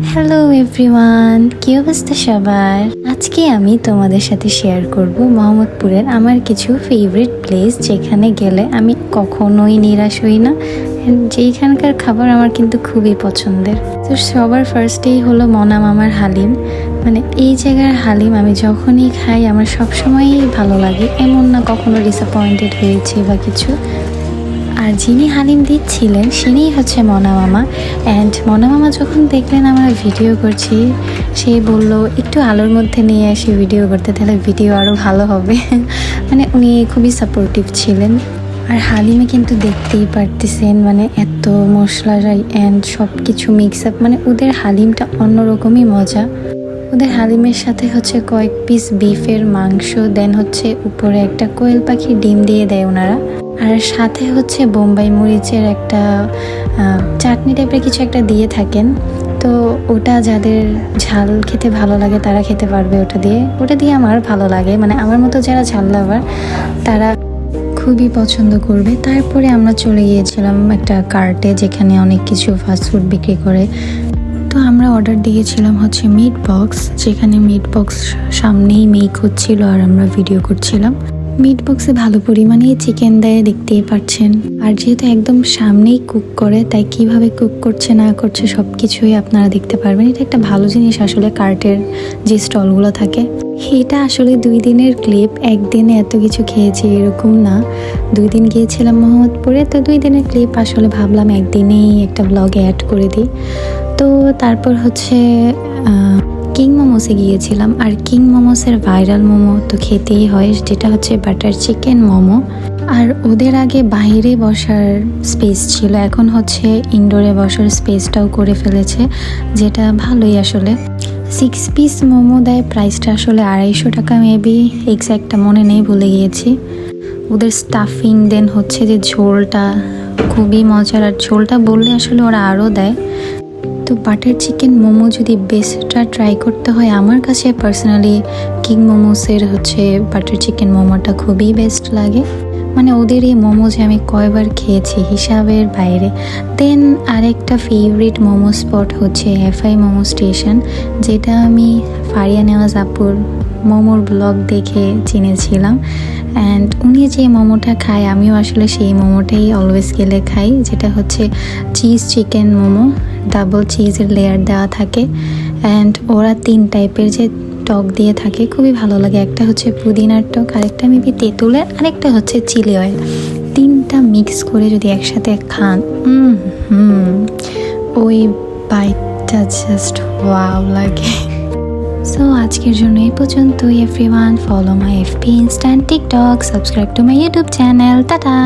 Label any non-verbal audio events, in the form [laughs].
Hello everyone কি অবস্থা সবার? আজকে আমি তোমাদের সাথে শেয়ার করব মোহাম্মদপুরের আমার কিছু ফেভারিট প্লেস যেখানে গেলে আমি কখনোই নিরাশ হই না। যেইখানকার খাবার আমার কিন্তু খুবই পছন্দের। তো সবার ফার্স্টেই হলো মনা মামার হালিম। মানে এই জায়গার হালিম আমি যখনই খাই, আমার সবসময়ই ভালো লাগে। এমন না কখনো ডিসঅ্যাপয়েন্টেড হয়েছে বা কিছু। আর যিনি হালিম দিচ্ছিলেন সিনিই হচ্ছে মনা মামা। অ্যান্ড মনা মামা যখন দেখলেন আমরা ভিডিও করছি, সে বলল, একটু আলোর মধ্যে নিয়ে এসে ভিডিও করতে, তাহলে ভিডিও আরও ভালো হবে। [laughs] মানে উনি খুবই সাপোর্টিভ ছিলেন। আর হালিমে কিন্তু দেখতেই পারতেছেন মানে এত মশলা অ্যান্ড সব কিছু মিক্স আপ মানে ওদের হালিমটা অন্যরকমই মজা। ওদের হালিমের সাথে হচ্ছে কয়েক পিস বিফের মাংস দেন হচ্ছে উপরে একটা কোয়েল পাখির ডিম দিয়ে দেয় ওনারা। আর সাথে হচ্ছে বোম্বাই মরিচের একটা চাটনি টাইপের কিছু একটা দিয়ে থাকেন। তো ওটা যাদের ঝাল খেতে ভালো লাগে তারা খেতে পারবে ওটা দিয়ে। ওটা দিয়ে আমার ভালো লাগে মানে আমার মতো যারা ঝাল লাভার, তারা খুবই পছন্দ করবে। তারপরে আমরা চলে গিয়েছিলাম একটা কার্টে যেখানে অনেক কিছু ফাস্টফুড বিক্রি করে। তো আমরা অর্ডার দিয়েছিলাম হচ্ছে মিট বক্স যেখানে মিট বক্স সামনেই মেক হচ্ছিল আর আমরা ভিডিও করছিলাম। মিট বক্সে ভালো পরিমাণে চিকেন দেয়, দেখতেই পাচ্ছেন। আর যেহেতু একদম সামনেই কুক করে, তাই কীভাবে কুক করছে, না করছে সব কিছুই আপনারা দেখতে পারবেন। এটা একটা ভালো জিনিস আসলে কার্টের যে স্টলগুলো থাকে। এটা আসলে দুই দিনের ক্লিপ একদিনে এত কিছু খেয়েছি এরকম না। দুই দিন গিয়েছিলাম মোহাম্মদপুরে, তো দুই দিনের ক্লিপ আসলে ভাবলাম একদিনেই একটা ব্লগে অ্যাড করে দিই। তো তারপর হচ্ছে কিং মোমোসে গিয়েছিলাম। আর কিং মোমোসের ভাইরাল মোমো তো খেতেই হয়, যেটা হচ্ছে বাটার চিকেন মোমো। আর ওদের আগে বাইরে বসার স্পেস ছিল, এখন হচ্ছে ইনডোরে বসার স্পেসটাও করে ফেলেছে, যেটা ভালোই আসলে। সিক্স পিস মোমো দেয় প্রাইসটা আসলে আড়াইশো টাকা মেবি এক্স্যাক্টটা মনে নেই ভুলে গিয়েছি। ওদের স্টাফিং দেন হচ্ছে যে ঝোলটা খুবই মজার, আর ঝোলটা বললে আসলে ওরা আরও দেয়। তো বাটার চিকেন মোমো যদি বেস্টটা ট্রাই করতে হয় আমার কাছে পার্সোনালি কিং মোমোসের হচ্ছে বাটার চিকেন মোমোটা খুবই বেস্ট লাগে। মানে ওদের এই মোমো যে আমি কয়বার খেয়েছি হিসাবের বাইরে। দেন আরেকটা ফেভারিট মোমো স্পট হচ্ছে এফআই মোমো স্টেশন যেটা আমি ফারিয়া নেওয়াজ আপুর মোমোর ব্লগ দেখে চিনেছিলাম। অ্যান্ড উনি যে মোমোটা খায়, আমিও আসলে সেই মোমোটাই অলওয়েজ গেলে খাই, যেটা হচ্ছে চিজ চিকেন মোমো ডাবল চিজের লেয়ার দেওয়া থাকে। অ্যান্ড ওরা তিন টাইপের যে টক দিয়ে থাকে, খুবই ভালো লাগে। একটা হচ্ছে পুদিনার টক, আরেকটা মেবি তেঁতুলের, আরেকটা হচ্ছে চিলি অয়েল তিনটা মিক্স করে যদি একসাথে খান হুম, ওই বাইটটা জাস্ট ওয়াও লাগে। সো আজকের জন্য এই পর্যন্তই everyone follow my FB instant TikTok subscribe to my YouTube channel tata